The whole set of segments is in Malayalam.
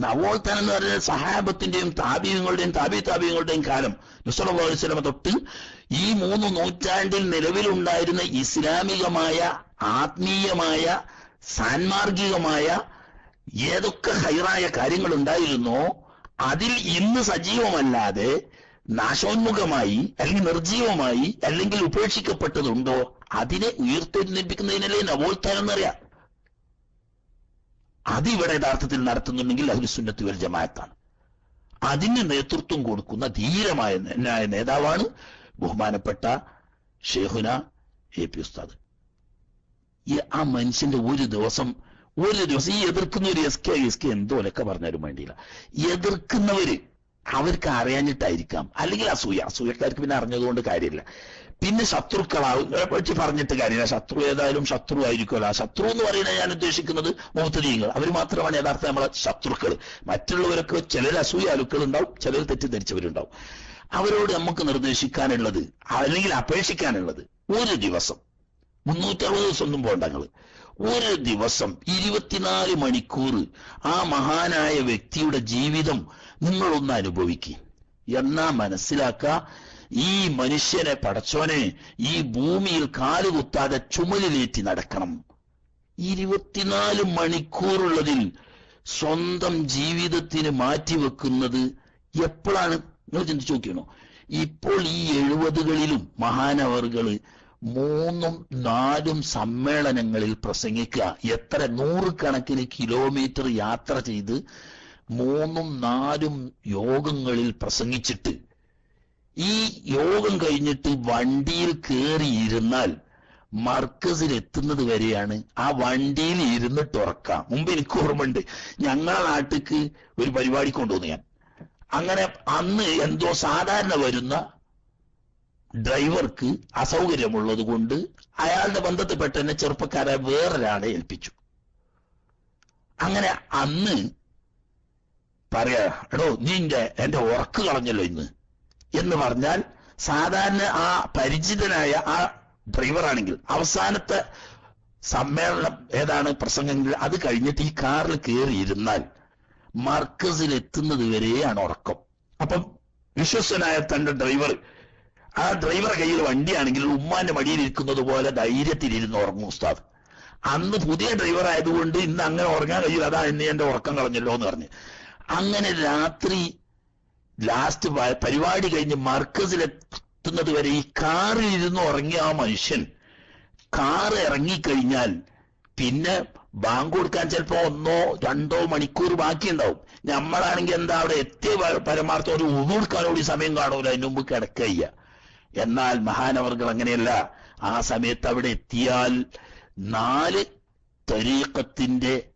നവോത്ഥാനം എന്ന് പറയുന്നത് സഹാബത്തിന്റെയും താപീയങ്ങളുടെയും താപി താപീയങ്ങളുടെയും കാലം. വസല്ലമ തൊട്ട് ഈ മൂന്ന് നൂറ്റാണ്ടിൽ നിലവിലുണ്ടായിരുന്ന ഇസ്ലാമികമായ ആത്മീയമായ സാൻമാർഗികമായ ഏതൊക്കെ ഹൈറായ കാര്യങ്ങൾ ഉണ്ടായിരുന്നോ അതിൽ ഇന്ന് സജീവമല്ലാതെ നാശോന്മുഖമായി അല്ലെങ്കിൽ നിർജീവമായി അല്ലെങ്കിൽ ഉപേക്ഷിക്കപ്പെട്ടതുണ്ടോ അതിനെ ഉയർത്തെഴുന്നേൽപ്പിക്കുന്നതിനല്ലേ നവോത്ഥാനം എന്നറിയാം. അതിവിടെ യഥാർത്ഥത്തിൽ നടത്തുന്നുണ്ടെങ്കിൽ അഹ്ലുസുന്നത്ത് വൽ ജമാഅത്താണ്. അതിന് നേതൃത്വം കൊടുക്കുന്ന ധീരമായ നേതാവാണ് ബഹുമാനപ്പെട്ട ഷേഹുന എ പി ഉസ്താദ്. ആ മനുഷ്യന്റെ ഒരു ദിവസം ഒരു ദിവസം ഈ എതിർക്കുന്ന ഒരു എസ് കെ എസ് കെ എന്തോലൊക്കെ പറഞ്ഞാലും വേണ്ടിയില്ല. എതിർക്കുന്നവര് അവർക്ക് അറിയാനിട്ടായിരിക്കാം അല്ലെങ്കിൽ അസൂയ അസൂയക്കാർക്ക് പിന്നെ അറിഞ്ഞതുകൊണ്ട് കാര്യമില്ല. പിന്നെ ശത്രുക്കളാവും പറ്റി പറഞ്ഞിട്ട് കാര്യമില്ല. ശത്രു ഏതായാലും ശത്രു ആയിരിക്കുമല്ല. ആ ശത്രു എന്ന് പറയുന്നത് ഞാൻ ഉദ്ദേശിക്കുന്നത് മുഹത്തരീങ്ങൾ അവർ മാത്രമാണ് യഥാർത്ഥ നമ്മളെ ശത്രുക്കൾ. മറ്റുള്ളവരൊക്കെ ചിലർ അസൂയാലുക്കൾ ഉണ്ടാവും ചിലർ തെറ്റിദ്ധരിച്ചവരുണ്ടാവും. അവരോട് നമുക്ക് നിർദ്ദേശിക്കാനുള്ളത് അല്ലെങ്കിൽ അപേക്ഷിക്കാനുള്ളത് ഒരു ദിവസം. മുന്നൂറ്ററുപത് ദിവസം ഒന്നും പോണ്ട ഞങ്ങൾ. ഒരു ദിവസം ഇരുപത്തിനാല് മണിക്കൂർ ആ മഹാനായ വ്യക്തിയുടെ ജീവിതം നിങ്ങളൊന്ന് അനുഭവിക്കുക എന്നാ മനസ്സിലാക്ക ഈ മനുഷ്യനെ പടച്ചോനെ ഈ ഭൂമിയിൽ കാലുകുത്താതെ ചുമലിലേറ്റി നടക്കണം. ഇരുപത്തിനാല് മണിക്കൂറുള്ളതിൽ സ്വന്തം ജീവിതത്തിന് മാറ്റിവെക്കുന്നത് എപ്പോഴാണ്? നിങ്ങൾ ചിന്തിച്ചു നോക്കിയണോ ഇപ്പോൾ ഈ എഴുപതുകളിലും മഹാനവറുകൾ മൂന്നും നാലും സമ്മേളനങ്ങളിൽ പ്രസംഗിക്കുക. എത്ര നൂറുകണക്കിന് കിലോമീറ്റർ യാത്ര ചെയ്ത് മൂന്നും നാലും യോഗങ്ങളിൽ പ്രസംഗിച്ചിട്ട് ഈ യോഗം കഴിഞ്ഞിട്ട് വണ്ടിയിൽ കയറിയിരുന്നാൽ മർക്കസിൽ എത്തുന്നത് വരെയാണ് ആ വണ്ടിയിൽ ഇരുന്ന് തുറക്കാം. മുമ്പ് എനിക്ക് ഓർമ്മയുണ്ട്. ഞങ്ങളെ നാട്ടിക്ക് ഒരു പരിപാടി കൊണ്ടുവന്നു ഞാൻ. അങ്ങനെ അന്ന് എന്തോ സാധാരണ വരുന്ന ഡ്രൈവർക്ക് അസൗകര്യമുള്ളത് കൊണ്ട് അയാളുടെ ബന്ധത്തിൽപ്പെട്ട എന്നെ ചെറുപ്പക്കാരെ വേറൊരാളെ ഏൽപ്പിച്ചു. അങ്ങനെ അന്ന് പറയാ എടോ നീ എന്റെ എന്റെ ഉറക്ക് കളഞ്ഞല്ലോ ഇന്ന്. എന്ന് പറഞ്ഞാൽ സാധാരണ ആ പരിചിതനായ ആ ഡ്രൈവറാണെങ്കിൽ അവസാനത്തെ സമ്മേളനം ഏതാണ് പ്രസംഗങ്ങൾ അത് കഴിഞ്ഞിട്ട് ഈ കാറിൽ കയറിയിരുന്നാൽ മർക്കസിൽ എത്തുന്നത് വരെയാണ് ഉറക്കം. അപ്പം വിശ്വസ്തനായ തന്റെ ഡ്രൈവർ ആ ഡ്രൈവറെ കയ്യിൽ വണ്ടിയാണെങ്കിൽ ഉമ്മാന്റെ മടിയിൽ ഇരിക്കുന്നത് പോലെ ധൈര്യത്തിലിരുന്ന് ഉറങ്ങും ഉസ്താദ്. അന്ന് പുതിയ ഡ്രൈവർ ആയതുകൊണ്ട് ഇന്ന് അങ്ങനെ ഉറങ്ങാൻ കഴിയില്ല. അതാ ഇന്ന് എന്റെ ഉറക്കം കളഞ്ഞല്ലോ എന്ന് പറഞ്ഞ്. അങ്ങനെ രാത്രി ലാസ്റ്റ് പരിപാടി കഴിഞ്ഞ് മർക്കസിലെത്തുന്നത് വരെ ഈ കാറിൽ ഇരുന്ന് ഉറങ്ങിയ ആ മനുഷ്യൻ കാർ ഇറങ്ങിക്കഴിഞ്ഞാൽ പിന്നെ ബാങ്ക് കൊടുക്കാൻ ചിലപ്പോ ഒന്നോ രണ്ടോ മണിക്കൂർ ബാക്കിയുണ്ടാവും. നമ്മളാണെങ്കിൽ എന്താ അവിടെ എത്തിയ പരമാർത്ഥം ഒരു ഉതുകൊടുക്കാനോട് സമയം കാണൂല. അതിനു മുമ്പ് കിടക്കയ്യ. എന്നാൽ മഹാനവർകൾ അങ്ങനെയല്ല. ആ സമയത്ത് അവിടെ എത്തിയാൽ നാല് തരീക്കത്തിന്റെ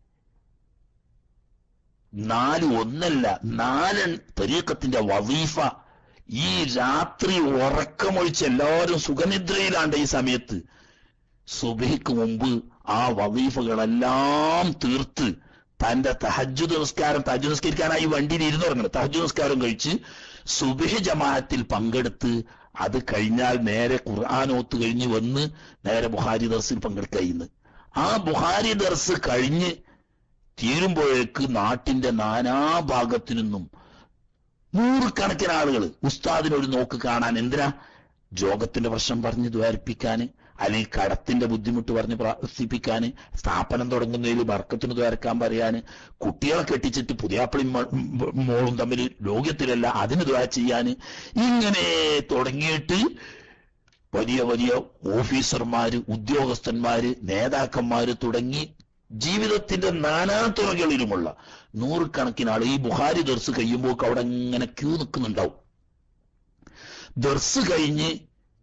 നാല് ഒന്നല്ല നാല് തരീക്കത്തിന്റെ വവീഫ ഈ രാത്രി ഉറക്കമൊഴിച്ച് എല്ലാവരും സുഖനിദ്രയിലാണ്ട് ഈ സമയത്ത്. സുബഹിക്ക് മുമ്പ് ആ വവീഫകളെല്ലാം തീർത്ത് തന്റെ തഹജുദ് നിസ്കാരം തഹജു നിസ്കരിക്കാനായി വണ്ടിയിൽ ഇരുന്നുറങ്ങണം തഹജു നിസ്കാരം കഴിച്ച് സുബഹി ജമാഅത്തിൽ പങ്കെടുത്ത് അത് കഴിഞ്ഞാൽ നേരെ ഖുർആാനോത്ത് കഴിഞ്ഞ് വന്ന് നേരെ ബുഹാരി ദർസിൽ പങ്കെടുക്കുന്നു ആ ബുഹാരി ദർസ് കഴിഞ്ഞ് തീരുമ്പോഴേക്ക് നാട്ടിന്റെ നാനാഭാഗത്തു നിന്നും നൂറുകണക്കിന് ആളുകൾ ഉസ്താദിനൊരു നോക്ക് കാണാൻ എന്തിനാ? ജോഗത്തിന്റെ പ്രശ്നം പറഞ്ഞ് ദ്വാരിപ്പിക്കാന് അല്ലെങ്കിൽ കടത്തിന്റെ ബുദ്ധിമുട്ട് പറഞ്ഞ് പ്രാർത്ഥിപ്പിക്കാന് സ്ഥാപനം തുടങ്ങുന്നതിൽ വർക്കത്തിന് ദ്വാരക്കാൻ പറയാന് കുട്ടികളെ കെട്ടിച്ചിട്ട് പുതിയാപ്പിളി മോളും തമ്മിൽ ലോകത്തിലല്ല അതിന് ദ്വാര ചെയ്യാന് ഇങ്ങനെ തുടങ്ങിയിട്ട് വലിയ വലിയ ഓഫീസർമാര് ഉദ്യോഗസ്ഥന്മാര് നേതാക്കന്മാര് തുടങ്ങി ജീവിതത്തിന്റെ നാനാതുറകളിലുമുള്ള നൂറുകണക്കിന് ആൾ ഈ ബുഹാരി ദർസ് കഴിയുമ്പോൾ അവിടെ ഇങ്ങനെ ക്യൂ നിൽക്കുന്നുണ്ടാവും. ദർസ് കഴിഞ്ഞ്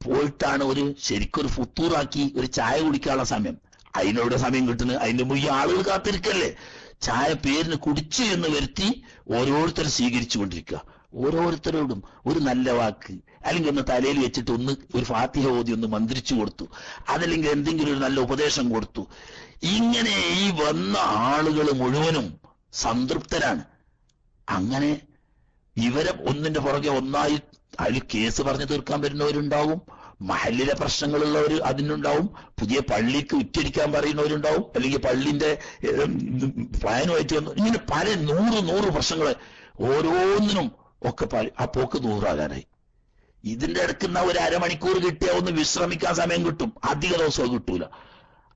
പോയിട്ടാണ് ഒരു ശരിക്കൊരു ഫുത്തൂറാക്കി ഒരു ചായ കുടിക്കാനുള്ള സമയം. അതിനോട് സമയം കിട്ടുന്നത്? അതിന്റെ ഈ ആളുകൾ കാത്തിരിക്കല്ലേ? ചായ പേരിന് കുടിച്ചു എന്ന് വരുത്തി ഓരോരുത്തർ സ്വീകരിച്ചു കൊണ്ടിരിക്കുക. ഓരോരുത്തരോടും ഒരു നല്ല വാക്ക്. അല്ലെങ്കിൽ ഒന്ന് തലയിൽ വെച്ചിട്ട് ഒന്ന് ഒരു ഫാത്തിഹ ഓതി ഒന്ന് മന്ത്രിച്ചു കൊടുത്തു. അതല്ലെങ്കിൽ എന്തെങ്കിലും ഒരു നല്ല ഉപദേശം കൊടുത്തു. ഇങ്ങനെ ഈ വന്ന ആളുകൾ മുഴുവനും സംതൃപ്തരാണ്. അങ്ങനെ ഇവരെ ഒന്നിന്റെ പുറകെ ഒന്നായി അതിൽ കേസ് പറഞ്ഞു തീർക്കാൻ വരുന്നവരുണ്ടാവും മഹലിലെ പ്രശ്നങ്ങളുള്ളവർ അതിനുണ്ടാവും പുതിയ പള്ളിക്ക് ഉച്ചരിക്കാൻ പറയുന്നവരുണ്ടാവും അല്ലെങ്കിൽ പള്ളിന്റെ പ്ലാനുമായിട്ട് വന്നു ഇങ്ങനെ പല നൂറ് നൂറ് പ്രശ്നങ്ങൾ ഓരോന്നിനും ഒക്കെ ആ പോക്ക് നൂറാകാനായി ഇതിന്റെ ഇടയ്ക്കുന്ന ഒരു അരമണിക്കൂർ കിട്ടിയാൽ ഒന്ന് വിശ്രമിക്കാൻ സമയം കിട്ടും. അധിക ദിവസം അത് കിട്ടൂല.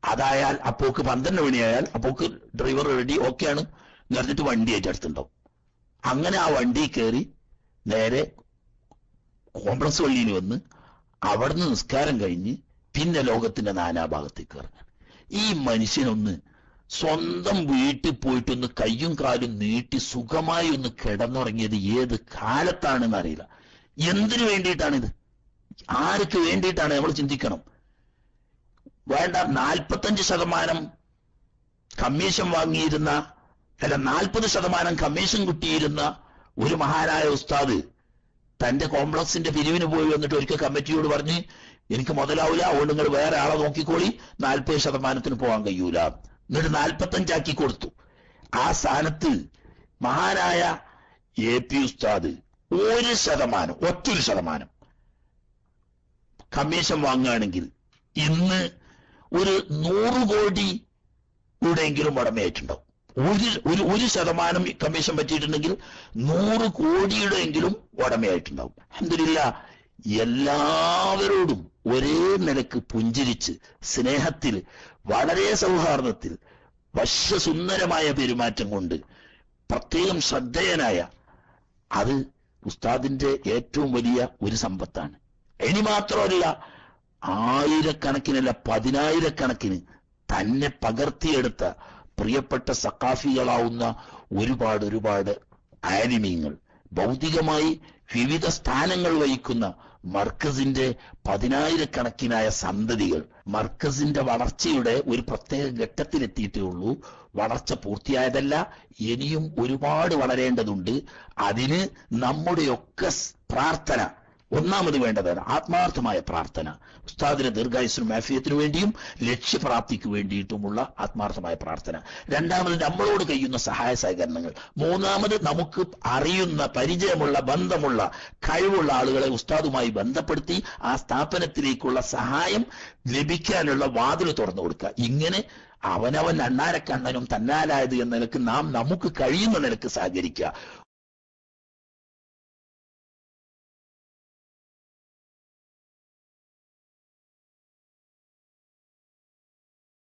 അതായാൽ അപ്പോക്ക് പന്ത്രണ്ട് മണിയായാൽ അപ്പോക്ക് ഡ്രൈവർ റെഡി ഓക്കെയാണ് നിറഞ്ഞിട്ട് വണ്ടി ആയിട്ട് അടുത്തുണ്ടാവും അങ്ങനെ ആ വണ്ടി കയറി നേരെ കോംപ്ലക്സ് പള്ളിയിൽ വന്ന് അവിടുന്ന് നിസ്കാരം കഴിഞ്ഞ് പിന്നെ ലോകത്തിന്റെ നാനാഭാഗത്തേക്ക് ഇറങ്ങാൻ. ഈ മനുഷ്യനൊന്ന് സ്വന്തം വീട്ടിൽ പോയിട്ടൊന്ന് കയ്യും കാലും നീട്ടി സുഖമായി ഒന്ന് കിടന്നുറങ്ങിയത് ഏത് കാലത്താണെന്ന് അറിയില്ല. എന്തിനു വേണ്ടിയിട്ടാണിത്? ആർക്ക് വേണ്ടിയിട്ടാണ് നമ്മൾ ചിന്തിക്കണം? വേണ്ട നാൽപ്പത്തഞ്ച് ശതമാനം കമ്മീഷൻ വാങ്ങിയിരുന്ന അല്ല നാൽപ്പത് ശതമാനം കമ്മീഷൻ കിട്ടിയിരുന്ന ഒരു മഹാനായ ഉസ്താദ് തന്റെ കോംപ്ലക്സിന്റെ പിരിവിന് പോയി വന്നിട്ട് ഒരിക്കൽ കമ്മിറ്റിയോട് പറഞ്ഞ് എനിക്ക് മുതലാവില്ല അതുകൊണ്ട് നിങ്ങൾ വേറെ ആളെ നോക്കിക്കോളി നാൽപ്പത് ശതമാനത്തിന് പോകാൻ കഴിയൂല. എന്നിട്ട് നാൽപ്പത്തഞ്ചാക്കി കൊടുത്തു. ആ സ്ഥാനത്ത് മഹാനായ എ പി ഉസ്താദ് ഒരു ശതമാനം ഒറ്റൊരു ശതമാനം കമ്മീഷൻ വാങ്ങുകയാണെങ്കിൽ ഇന്ന് ഒരു നൂറ് കോടി കൂടെയെങ്കിലും വടമയായിട്ടുണ്ടാവും ഒരു ഒരു ഒരു ശതമാനം കമ്മീഷൻ പറ്റിയിട്ടുണ്ടെങ്കിൽ നൂറ് കോടിയുടെ എങ്കിലും ഉടമയായിട്ടുണ്ടാവും അഹമ്മദില്ല എല്ലാവരോടും ഒരേ നിലയ്ക്ക് പുഞ്ചിരിച്ച് സ്നേഹത്തിൽ വളരെ സൗഹാർദ്ദത്തിൽ വശ്യസുന്ദരമായ പെരുമാറ്റം കൊണ്ട് പ്രത്യേകം ശ്രദ്ധേയനായ അത് ഉസ്താദിന്റെ ഏറ്റവും വലിയ ഒരു സമ്പത്താണ്. ഇനി മാത്രമല്ല ആയിരക്കണക്കിനല്ല പതിനായിരക്കണക്കിന് തന്നെ പകർത്തിയെടുത്ത പ്രിയപ്പെട്ട സക്കാഫികളാവുന്ന ഒരുപാട് ഒരുപാട് ആനിമീങ്ങൾ. ഭൗതികമായി വിവിധ സ്ഥാനങ്ങൾ വഹിക്കുന്ന മർക്കസിന്റെ പതിനായിരക്കണക്കിനായ സന്തതികൾ. മർക്കസിന്റെ വളർച്ചയുടെ ഒരു പ്രത്യേക ഘട്ടത്തിലെത്തിയിട്ടേ ഉള്ളൂ. വളർച്ച പൂർത്തിയായതല്ല ഇനിയും ഒരുപാട് വളരേണ്ടതുണ്ട്. അതിന് നമ്മുടെയൊക്കെ പ്രാർത്ഥന ഒന്നാമത് വേണ്ടതാണ് ആത്മാർത്ഥമായ പ്രാർത്ഥന. ഉസ്താദിന് ദീർഘായുസിനും മാഫിയത്തിനു വേണ്ടിയും ലക്ഷ്യപ്രാപ്തിക്ക് വേണ്ടിയിട്ടുമുള്ള ആത്മാർത്ഥമായ പ്രാർത്ഥന. രണ്ടാമത് നമ്മളോട് കഴിയുന്ന സഹായ സഹകരണങ്ങൾ. മൂന്നാമത് നമുക്ക് അറിയുന്ന പരിചയമുള്ള ബന്ധമുള്ള കഴിവുള്ള ആളുകളെ ഉസ്താദുമായി ബന്ധപ്പെടുത്തി ആ സ്ഥാപനത്തിലേക്കുള്ള സഹായം ലഭിക്കാനുള്ള വാതിൽ തുറന്നു കൊടുക്കുക. ഇങ്ങനെ അവനവൻ അണ്ണാരക്കണ്ണനും തന്നാലായത് എന്ന നിലയ്ക്ക് നാം നമുക്ക് കഴിയുന്ന നിലയ്ക്ക് സഹകരിക്കുക.